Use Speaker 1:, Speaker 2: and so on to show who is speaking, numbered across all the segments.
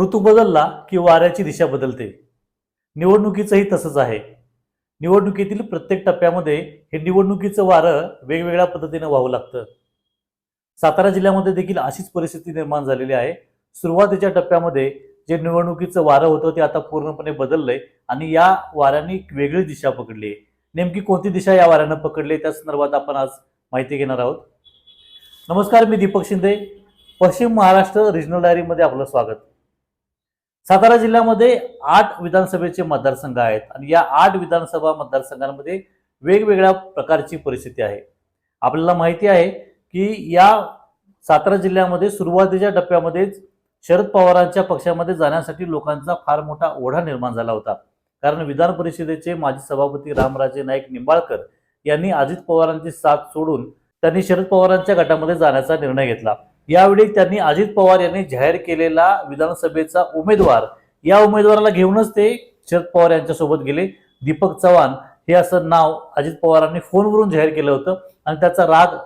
Speaker 1: ऋतू बदलला की वाऱ्याची दिशा बदलते. निवडणुकीचंही तसंच आहे. निवडणुकीतील प्रत्येक टप्प्यामध्ये हे निवडणुकीचं वारं वेगवेगळ्या पद्धतीनं वाहू लागतं. सातारा जिल्ह्यामध्ये देखील अशीच परिस्थिती निर्माण झालेली आहे. सुरुवातीच्या टप्प्यामध्ये जे निवडणुकीचं वारं होतं ते आता पूर्णपणे बदललंय आणि या वाऱ्याने वेगळी दिशा पकडली आहे. नेमकी कोणती दिशा या वाऱ्यानं पकडली त्या संदर्भात आपण आज माहिती घेणार आहोत. नमस्कार मी दीपक शिंदे. पश्चिम महाराष्ट्र रिजनल डायरीमध्ये आपलं स्वागत. सातारा जिल्ह्यामध्ये आठ विधानसभेचे मतदारसंघ आहेत आणि या आठ विधानसभा मतदारसंघांमध्ये वेगवेगळ्या प्रकारची परिस्थिती आहे. आपल्याला माहिती आहे की या सातारा जिल्ह्यामध्ये सुरुवातीच्या टप्प्यामध्येच शरद पवारांच्या पक्षामध्ये जाण्यासाठी लोकांचा फार मोठा ओढा निर्माण झाला होता. कारण विधान परिषदेचे माजी सभापती रामराजे नाईक निंबाळकर यांनी अजित पवारांची साथ सोडून त्यांनी शरद पवारांच्या गटामध्ये जाण्याचा निर्णय घेतला. यावेळी त्यांनी अजित पवार यांनी जाहीर केलेला विधानसभेचा उमेदवार या उमेदवाराला घेऊनच ते शरद पवार यांच्यासोबत गेले. दीपक चव्हाण हे असं नाव अजित पवारांनी फोनवरून जाहीर केलं होतं. आणि त्याचा राग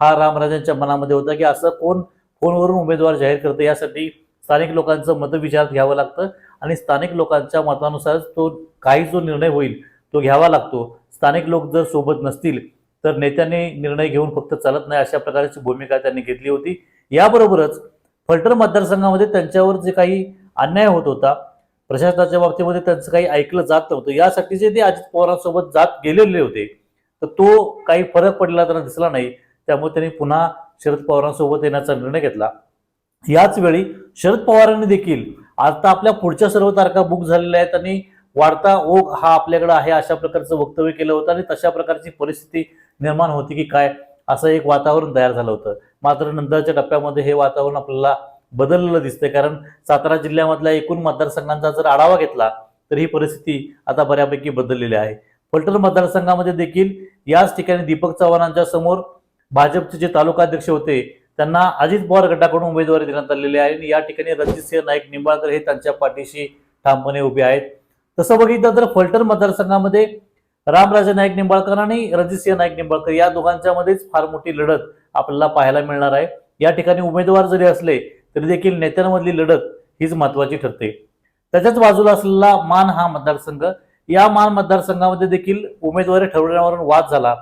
Speaker 1: हा रामराजांच्या मनामध्ये होता की असं कोण फोनवरून उमेदवार जाहीर करतं? यासाठी स्थानिक लोकांचं मत विचारात घ्यावं लागतं आणि स्थानिक लोकांच्या मतानुसारच तो काही जो निर्णय होईल तो घ्यावा लागतो. स्थानिक लोक जर सोबत नसतील तर नेत्यांनी निर्णय घेऊन फक्त चालत नाही अशा प्रकारची भूमिका त्यांनी घेतली होती. याबरोबरच फलटण मतदारसंघामध्ये त्यांच्यावर जे काही अन्याय होत होता प्रशासनाच्या बाबतीमध्ये त्यांचं काही ऐकलं जात नव्हतं. यासाठी जे ते अजित पवारांसोबत जात गेलेले होते तर तो काही फरक पडलेला त्यांना दिसला नाही. त्यामुळे त्यांनी पुन्हा शरद पवारांसोबत येण्याचा निर्णय घेतला. याच वेळी शरद पवारांनी देखील आता आपल्या पुढच्या सर्व तारखा बुक झालेल्या आहेत आणि वाढता ओघ हा आपल्याकडे आहे अशा प्रकारचं वक्तव्य केलं होतं आणि तशा प्रकारची परिस्थिती निर्माण होती की काय? असं एक वातावरण तयार झालं होतं. मात्र नंतरच्या टप्प्यामध्ये हे वातावरण आपल्याला बदललेलं दिसतंय. कारण सातारा जिल्ह्यामधल्या एकूण मतदारसंघांचा जर आढावा घेतला तर ही परिस्थिती आता बऱ्यापैकी बदललेली आहे. फलटण मतदारसंघामध्ये देखील याच ठिकाणी दीपक चव्हाणांच्या समोर भाजपचे जे तालुकाध्यक्ष होते त्यांना अजित पवार गटाकडून उमेदवारी देण्यात आलेली आहे. आणि या ठिकाणी रणजितसिंह नाईक निंबाळकर हे त्यांच्या पाठीशी ठामपणे उभे आहेत. तसं बघितलं तर फलटण मतदारसंघामध्ये रामराजे नाईक निंबाळकर आणि रणजितसिंह नाईक निंबाळकर या दोघांच्या मध्येच फार मोठी लढत आपल्याला पाहायला मिळणार आहे. या ठिकाणी उमेदवार जरी असले तरी देखील नेत्यांमधली लढत हीच महत्वाची ठरते. त्याच्याच बाजूला असलेला मान हा मतदारसंघ. या मान मतदारसंघामध्ये देखील उमेदवारी ठरवण्यावरून वाद झाला.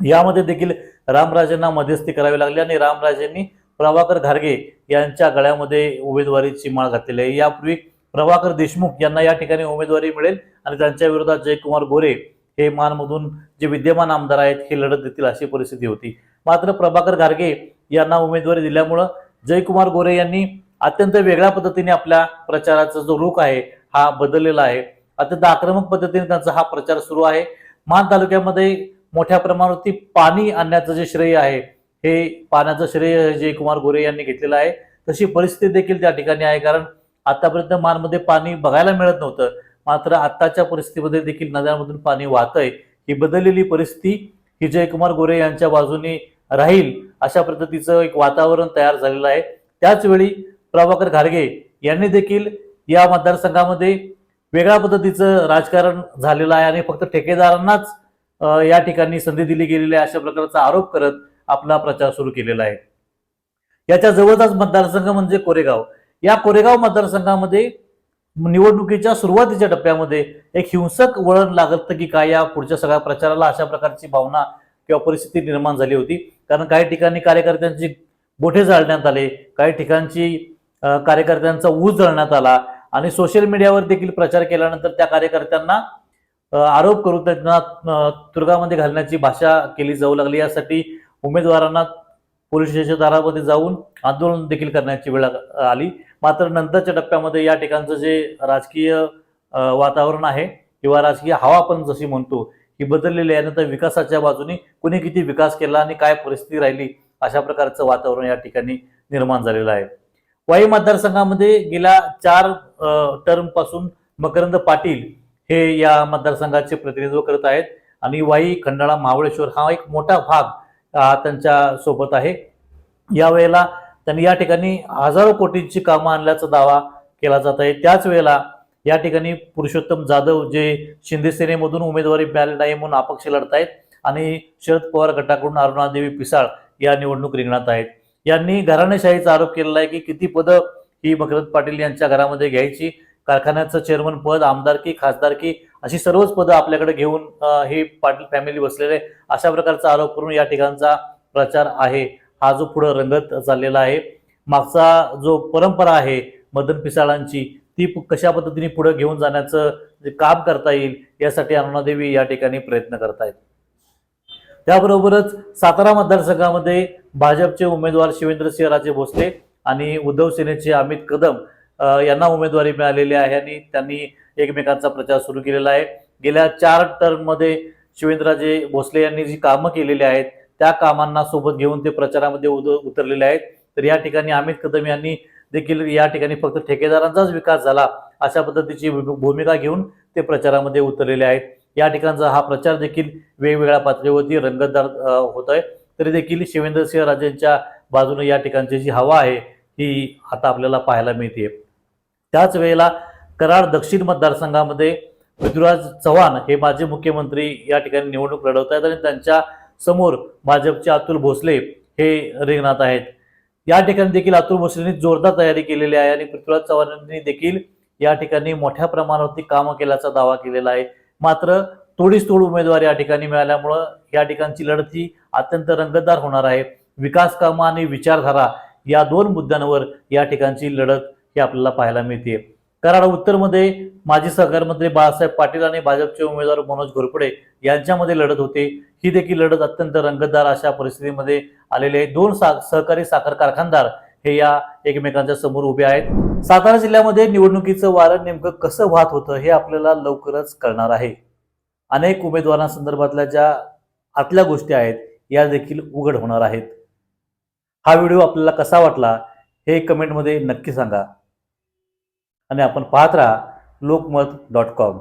Speaker 1: यामध्ये देखील रामराजेंना मध्यस्थी करावी लागली आणि रामराजेंनी प्रभाकर घारगे यांच्या गळ्यामध्ये उमेदवारीची माळ घातलेली आहे. यापूर्वी प्रभाकर देशमुख यांना या ठिकाणी उमेदवारी मिळेल आणि त्यांच्या विरोधात जयकुमार गोरे हे मानमधून जे विद्यमान आमदार आहेत हे लढत देतील अशी परिस्थिती होती. मात्र प्रभाकर घारगे यांना उमेदवारी दिल्यामुळं जयकुमार गोरे यांनी अत्यंत वेगळ्या पद्धतीने आपल्या प्रचाराचा जो रुख आहे हा बदललेला आहे. अत्यंत आक्रमक पद्धतीने त्यांचा हा प्रचार सुरू आहे. मान तालुक्यामध्ये मोठ्या प्रमाणावरती पाणी आणण्याचं जे श्रेय आहे हे पाण्याचं श्रेय जयकुमार गोरे यांनी घेतलेलं आहे. तशी परिस्थिती देखील त्या ठिकाणी आहे कारण आतापर्यंत मानमध्ये पाणी बघायला मिळत नव्हतं. मात्र आत्ताच्या परिस्थितीमध्ये देखील नद्यांमधून पाणी वाहतंय. ही बदललेली परिस्थिती ही जयकुमार गोरे यांच्या बाजूने राहील अशा पद्धतीचं एक वातावरण तयार झालेलं आहे. त्याचवेळी प्रभाकर घारगे यांनी देखील या मतदारसंघामध्ये वेगळ्या पद्धतीचं राजकारण झालेलं आहे आणि फक्त ठेकेदारांनाच या ठिकाणी संधी दिली गेलेली आहे अशा प्रकारचा आरोप करत आपला प्रचार सुरू केलेला आहे. याच्या जवळचाच मतदारसंघ म्हणजे कोरेगाव. या कोरेगाव मतदारसंघामध्ये निवडणुकीच्या सुरुवातीच्या टप्प्यामध्ये एक हिंसक वळण लागत की काय या पुढच्या सगळ्या प्रचाराला अशा प्रकारची भावना किंवा परिस्थिती निर्माण झाली होती. कारण काही ठिकाणी कार्यकर्त्यांची बोठे जाळण्यात आले काही ठिकाणची कार्यकर्त्यांचा ऊस जळण्यात आला आणि सोशल मीडियावर देखील प्रचार केल्यानंतर त्या कार्यकर्त्यांना आरोप करून त्यांना अ, घालण्याची भाषा केली जाऊ लागली. यासाठी उमेदवारांना पोलीस स्टेशन दारामध्ये जाऊन आंदोलन देखील करण्याची वेळ आली. मात्र नंतरच्या टप्प्यामध्ये या ठिकाणचं जे राजकीय वातावरण आहे किंवा राजकीय हवा आपण जशी म्हणतो ही बदललेली आहे. नंतर विकासाच्या बाजूने कुणी किती विकास केला आणि काय परिस्थिती राहिली अशा प्रकारचं वातावरण या ठिकाणी निर्माण झालेलं आहे. वाई मतदारसंघामध्ये गेल्या चार टर्मपासून मकरंद पाटील हे या मतदारसंघाचे प्रतिनिधित्व करत आहेत आणि वाई खंडाळा महाबळेश्वर हा एक मोठा भाग हा त्यांच्यासोबत आहे. यावेळेला त्यांनी या ठिकाणी हजारो कोटींची कामं आणल्याचा दावा केला जात आहे. त्याच वेळेला या ठिकाणी पुरुषोत्तम जाधव जे शिंदे सेनेमधून उमेदवारी मिळाली नाही म्हणून अपक्ष लढत आहेत आणि शरद पवार गटाकडून अरुणादेवी पिसाळ या निवडणूक रिंगणात आहेत. यांनी घराणेशाहीचा आरोप केलेला आहे की किती पदं ही मकरंद पाटील यांच्या घरामध्ये घ्यायची कारखान्याचं चेअरमन पद आमदारकी खासदारकी अशी सर्वच पदं आपल्याकडे घेऊन हे ही पाटील फॅमिली बसलेले आहे. अशा प्रकारचा आरोप करून या ठिकाणचा प्रचार आहे. हा जो पुढं रंगत चाललेला आहे. मागचा जो परंपरा आहे मदन पिसाळांची ती कशा पद्धतीने पुढे घेऊन जाण्याचं जे काम करता येईल यासाठी अरुणादेवी या ठिकाणी प्रयत्न करतायत. त्याबरोबरच सातारा मतदारसंघामध्ये भाजपचे उमेदवार शिवेंद्रसिंह राजे भोसले आणि उद्धव सेनेचे अमित कदम यांना उमेदवारी मिळालेली आहे आणि त्यांनी एकमेकांचा प्रचार सुरू केलेला आहे. गेल्या चार टर्ममध्ये शिवेंद्रराजे भोसले यांनी जी कामं केलेली आहेत त्या कामांना सोबत घेऊन ते प्रचारामध्ये उद उतरलेले आहेत. तर या ठिकाणी अमित कदम यांनी देखील या ठिकाणी फक्त ठेकेदारांचाच विकास झाला अशा पद्धतीची भू- भूमिका घेऊन ते प्रचारामध्ये उतरलेले आहेत. या ठिकाणचा हा प्रचार देखील वेगवेगळ्या पातळीवरती रंगतदार होत आहे तरी देखील शिवेंद्रसिंह राजेंच्या बाजूने या ठिकाणची जी हवा आहे ही आता आपल्याला पाहायला मिळते त्याच वेळेला कराड दक्षिण मतदारसंघामध्ये पृथ्वीराज चव्हाण हे माजी मुख्यमंत्री या ठिकाणी निवडणूक लढवत आहेत आणि त्यांच्या समोर भाजपचे अतुल भोसले हे रिंगणात आहेत. या ठिकाणी देखील अतुल भोसलेंनी जोरदार तयारी केलेली आहे आणि पृथ्वीराज चव्हाणांनी देखील या ठिकाणी मोठ्या प्रमाणावरती कामं केल्याचा दावा केलेला आहे. मात्र तोडीस तोड उमेदवार या ठिकाणी मिळाल्यामुळं या ठिकाणची लढत ही अत्यंत रंगतदार होणार आहे. विकास कामं आणि विचारधारा या दोन मुद्द्यांवर या ठिकाणची लढत ही आपल्याला पाहायला मिळते कराड उत्तरमध्ये माजी सहकार मंत्री बाळासाहेब पाटील आणि भाजपचे उमेदवार मनोज घोरपडे यांच्यामध्ये लढत होते. ही देखील लढत अत्यंत रंगतदार अशा परिस्थितीमध्ये आलेले दोन सा सहकारी साखर कारखानदार हे या एकमेकांच्या समोर उभे आहेत. सातारा जिल्ह्यामध्ये निवडणुकीचं वारं नेमकं कसं वाहत होतं हे आपल्याला लवकरच कळणार आहे. अनेक उमेदवारांसंदर्भातल्या ज्या आतल्या गोष्टी आहेत या देखील उघड होणार आहेत. हा व्हिडिओ आपल्याला कसा वाटला हे कमेंटमध्ये नक्की सांगा. आणि आपण पाहत राहा लोकमत डॉट कॉम.